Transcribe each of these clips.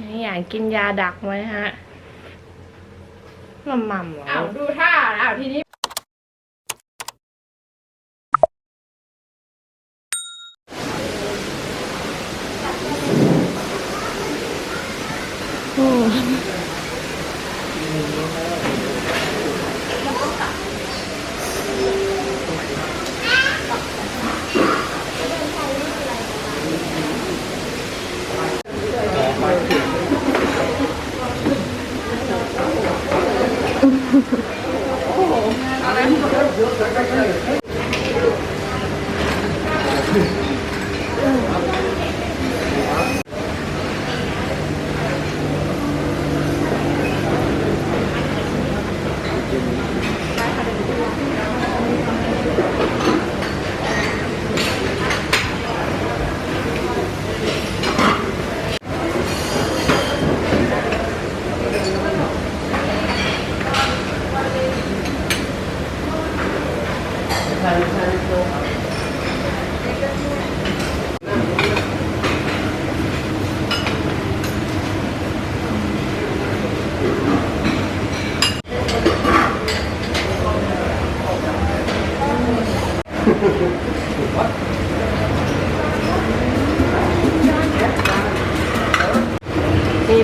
นี่อยากกินยาดักไว้ฮะมัมมัมเหรออ้าวดูท่าอ้าวทีนี้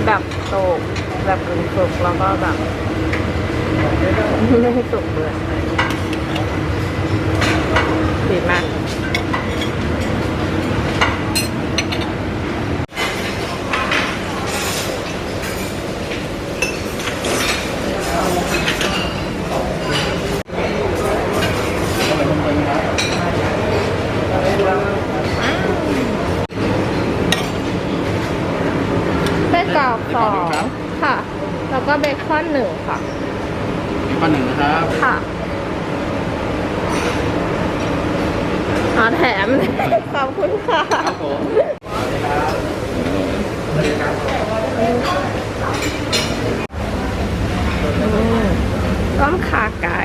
แบบโตกแบบกึ่งสุกแล้วก็แบบไม่ให้สุกเบื่อดีมาก กรอกสองค่ะ แล้วก็เบคอนหนึ่งค่ะมีข้อหนึ่งนะครับค่ะอ๋อแถมขอบคุณค่ะครับผมอืมต้มขาไก่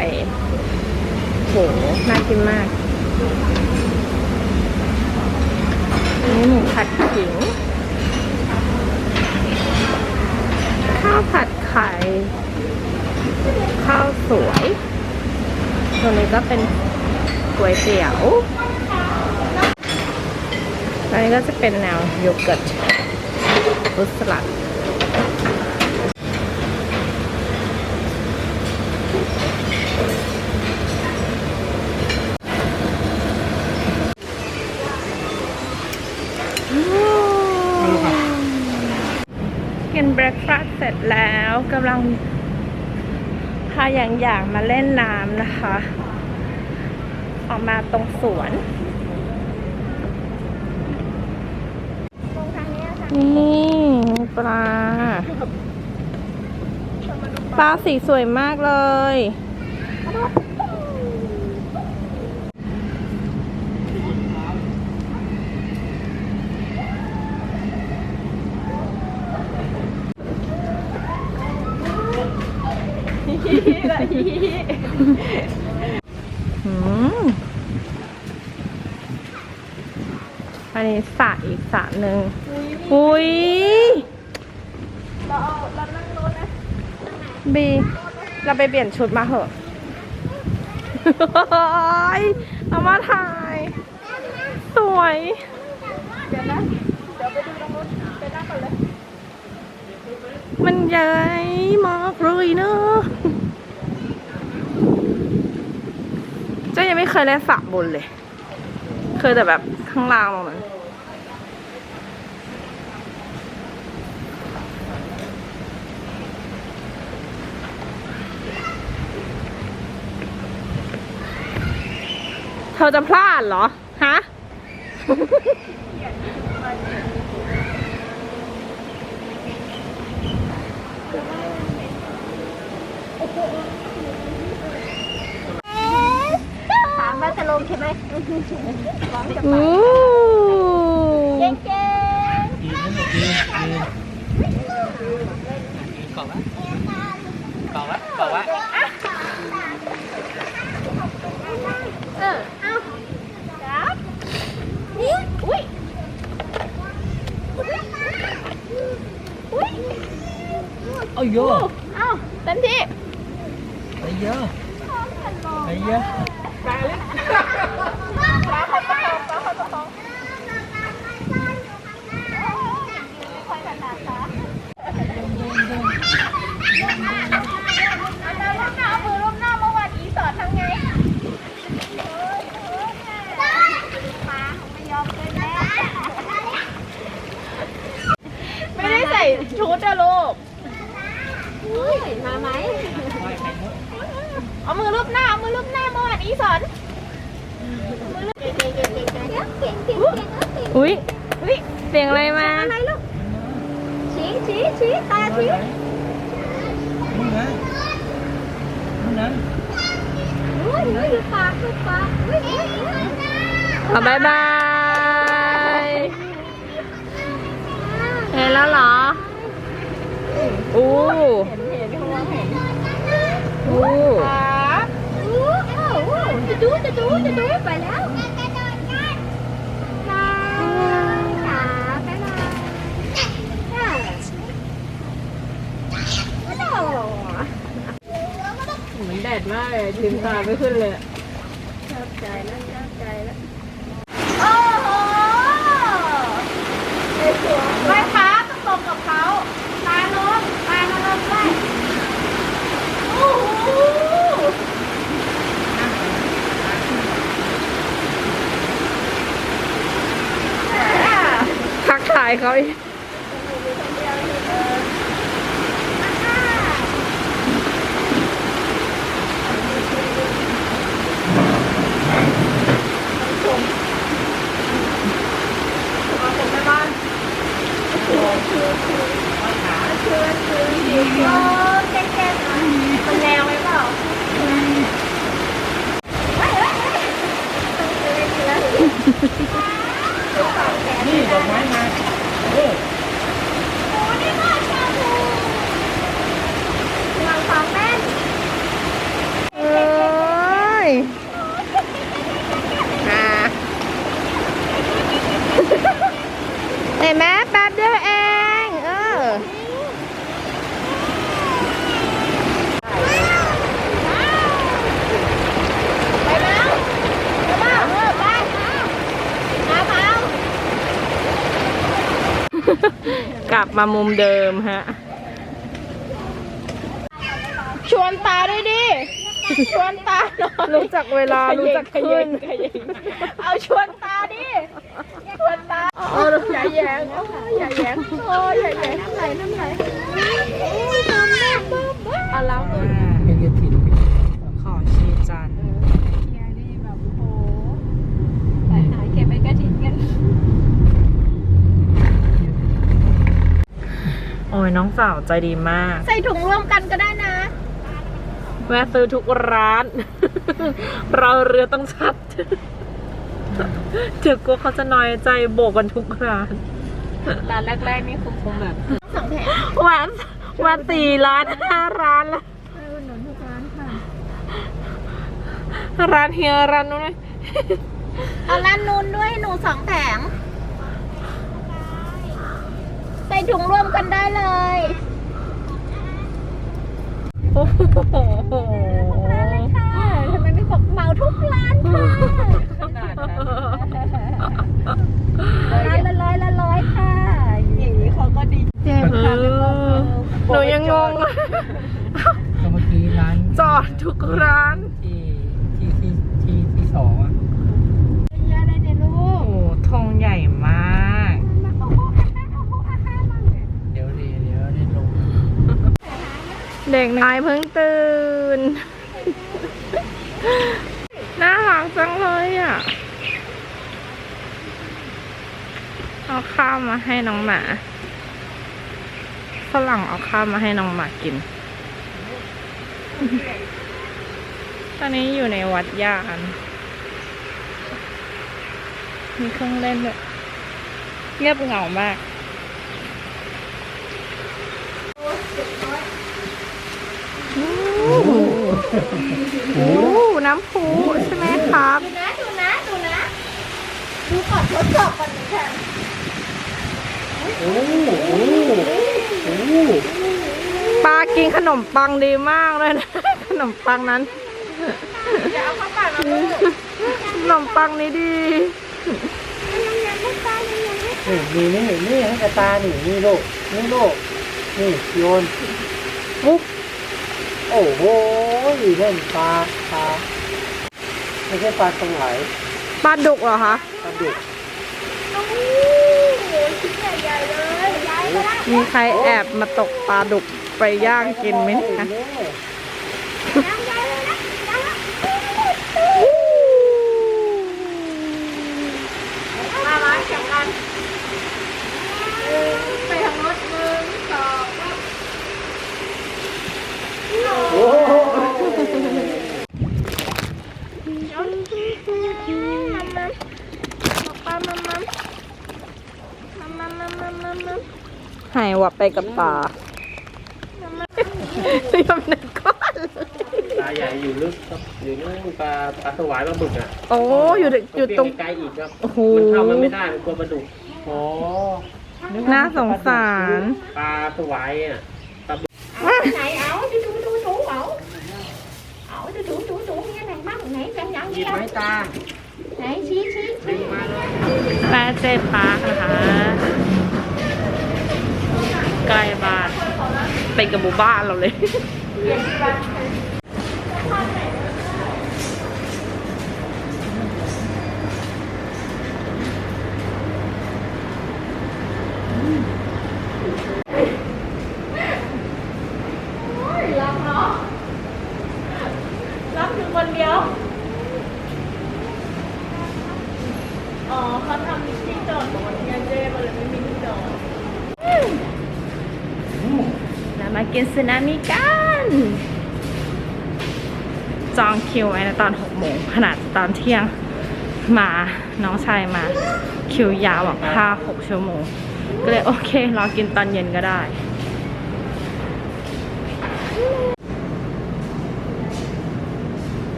โหน่ากินมากนี่หมูผัดขิง ข้าว ผัดไข่ ข้าวสวย ตัวนี้ก็เป็นก๋วยเตี๋ยวอันนี้ก็จะเป็นแนวโยเกิร์ตฟรุตสลัดกิน เบรคฟาสเสร็จแล้วกำลังพาอย่างอย่างมาเล่นน้ำนะคะ ออกมาตรงสวน นี่ปลา ปลาสีสวยมากเลย อืมอันนี้สระอีกสระหนึ่งอุ้ยเราเรานั่งรถนะบีเราไปเปลี่ยนชุดมาเหอะเอามาถ่าย สวย เดี๋ยวนะ เดี๋ยวไปดูตรงนู้นไปนั่งก่อนเลย มัน ใหญ่มากเลยเนอะเจ้ายังไม่เคยเล่นสระบนเลย เคยแต่แบบข้างล่างตรงนั้นเธอจะพลาดเหรอ ฮะ ถามว่าจะลงใช่ไหมร้องจะไปเก่งเก่งดีนะลูกดีดีเกาะวะเกาะวะเกาะวะเออเอาครับนี่อุ้ยอุ้ยอุ้ยเอาเยอะเอาเต็มที่ Ayo. Ayo. Balik. Mày đi giày chút ra luôn Ui, mà mày คนประคอลูกหน้าเอามือลูกหน้าเมื่อวานอีสอนทำไงไม่ได้ใส่ชุดอนมือลูบเก่งเก่งเก่งเก่งเก่งเก่งเก่งเก่งอุ้ยอุ้ยเสียงอะไรมาอะไรลูกชี้ชี้ชี้ตาชี้นี่นะนี่นอุ้ยอุ้ยดูปากดูปากอุ้ยอุ้ยอุ้ยบายบายเห็นแล้วเหรออู้เห็นเห็นเขาเห็นอู้ จะดูจะดูจะดูไปแล้วบายขาไปบายค่ะโอ้โหเหมือนแดดมากเลยลืมตาไม่ขึ้นเลยชอบใจแล้วชอบใจแล้ว coi. มามุมเดิมฮะ ชวนตาด้วยดิ ชวนตาหน่อยรู้จักเวลา รู้จักขึ้น เอาชวนตาดิ ชวนตา เอออย่าแยงโอ้ยอย่าแยงโอ้ยอย่าแยงน้ำไหลน้ำไหลเอาล้างมือ เห็นกระถิ่น ขอชีจัน ไปหาเก็บไปกระถิ่นกัน โอ้ยน้องสาว ใจดีมาก ใส่ถุงรวมกันก็ได้นะ แวะซื้อทุกร้าน เราเรือต้องชัดเดี๋ยวกลัวเขาจะน้อยใจโบกกันทุกร้านร้านแรกๆนี่คงคงแบบสองแถมวันวันสี่ร้านห้าร้านแล้วไปอุดหนุนทุกร้านค่ะร้านเฮียร้านนู้นเลยเอาร้านนูนด้วยหนูสองแผงใส่ถุงรวมกันได้เลย โอ้โห ค่ะทำไมไม่บอกเหมาทุกร้านค่ะร้านละร้อยละร้อยค่ะอย่างนี้เขาก็ดีเจ็บ เอ ค่ะ อหนูยังงงเลย ก็เมื่อกี้ร้าน จอดทุกร้าน ที่ที่ที่ที่ที่สองอะ เยอะเลยเนี่ยลู โอ้ ก โหธงใหญ่มาก เดี๋ยวเดี๋ยวเดี๋ยวได้ลง เด็กน้อยเพิ่งตื่น น่ารักจังเลยอะ เอาข้าวมาให้น้องหมาฝรั่งเอาข้าวมาให้น้องหมากิน ตอนนี้อยู่ในวัดยานมีเครื่องเล่นด้วยเงียบเหงามาก โอ้โห โอ้โหน้ำพุใช่ไหมครับ ดูนะดูนะดูนะ ดูก่อนทดสอบก่อนหนึ่งค่ะโอ้โหโอ้โหปลากินขนมปังดีมากเลยนะ ขนมปังนั้นอย่าเอาเข้าปากนะลูกขนมปังนี้ดีนี่นี่นี่นี่ให้กระตานี่นี่ลูกนี่ลูกนี่โยนปุ๊บ โอ้โหเล่นปลาปลาไม่ใช่ปลาตรงไหลปลาดุกเหรอคะปลาดุกโอ้โหชิ้นใหญ่ๆเลยย้ายมาละมีใครแอบมาตกปลาดุกไปย่างกินไหมคะย้ายย้ายเลยนะย้ายละมามาแข่งกันหนึ่งไปทางรถหนึ่งสองสาม โอ้โหหายวับไปกับปลาเรียบหนึ่งก้อนปลาใหญ่อยู่ลึกครับอยู่นู่นปลาปลาสวายปลาบึกอะโอ้อยู่อยู่ตรงไกลๆอีกครับโอ้โหมันเข้ามันไม่ได้มันกลัวปลาดุกอ๋อน่าสงสาร ปลาสวายอะไหน ảo chú chú chú chú หยิบ đi ไม้ตา này xí xí ดึงมาเลยแปเจปาร์คนะคะใกล้บ้านไปกับหมู่บ้านเราเลย รับถึงคนเดียว อ๋อเขาทำที่จอดของวันนี้เจ๊ก็เลยไม่มีที่จอดแล้วมากินสึนามิกัน จองคิวไว้นะตอน6โมงขนาดตอนเที่ยงมาน้องชายมาคิวยาวแบบ5 6ชั่วโมง ก็เลยโอเครอกินตอนเย็นก็ได้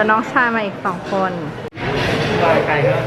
ดี๋ยวน้องชายมาอีกสองคนไก่ครับ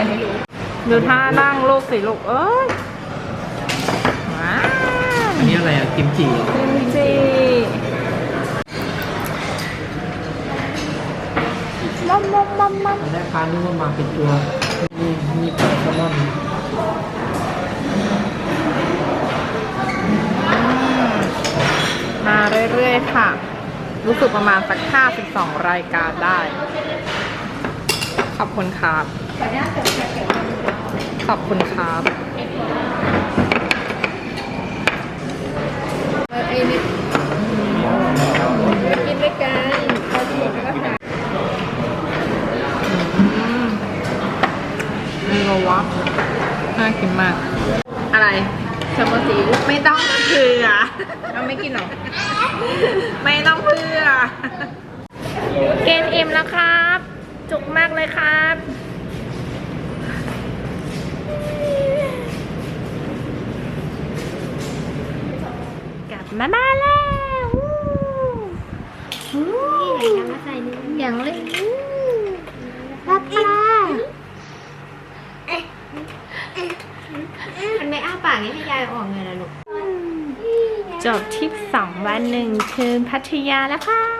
อะไรไม่รู้ดูท่านั่งลูกสิลูกเอ้ยว้าวอันนี้อะไรอะกิมจิเหรอกิมจิมัมมัมมัมมัมตอนแรกพานึกว่ามาเป็นตัวนี่มีปลาแซลมอนมาเรื่อยๆค่ะ รู้สึกประมาณสัก 52 รายการได้ ขอบคุณครับ ขอบคุณครับกินด้วยกันพอสมุดก็ค่ะไม่ว่าน่ากินมาก อะไรชมพูสีไม่ต้องเผื่อเราไม่กินหรอ ไม่ต้องเผื่อ เกณฑ์เอ็มแล้วครับ จุกมากเลยครับ มาบ้านแล้ววู้วู้นี่ไหนยังมาใส่นี่อย่างเลยปลาปลามันไม่อ้าปากให้ยายออกไงล่ะลูก จบทริปสองวันหนึ่งคืนพัทยาแล้วค่ะ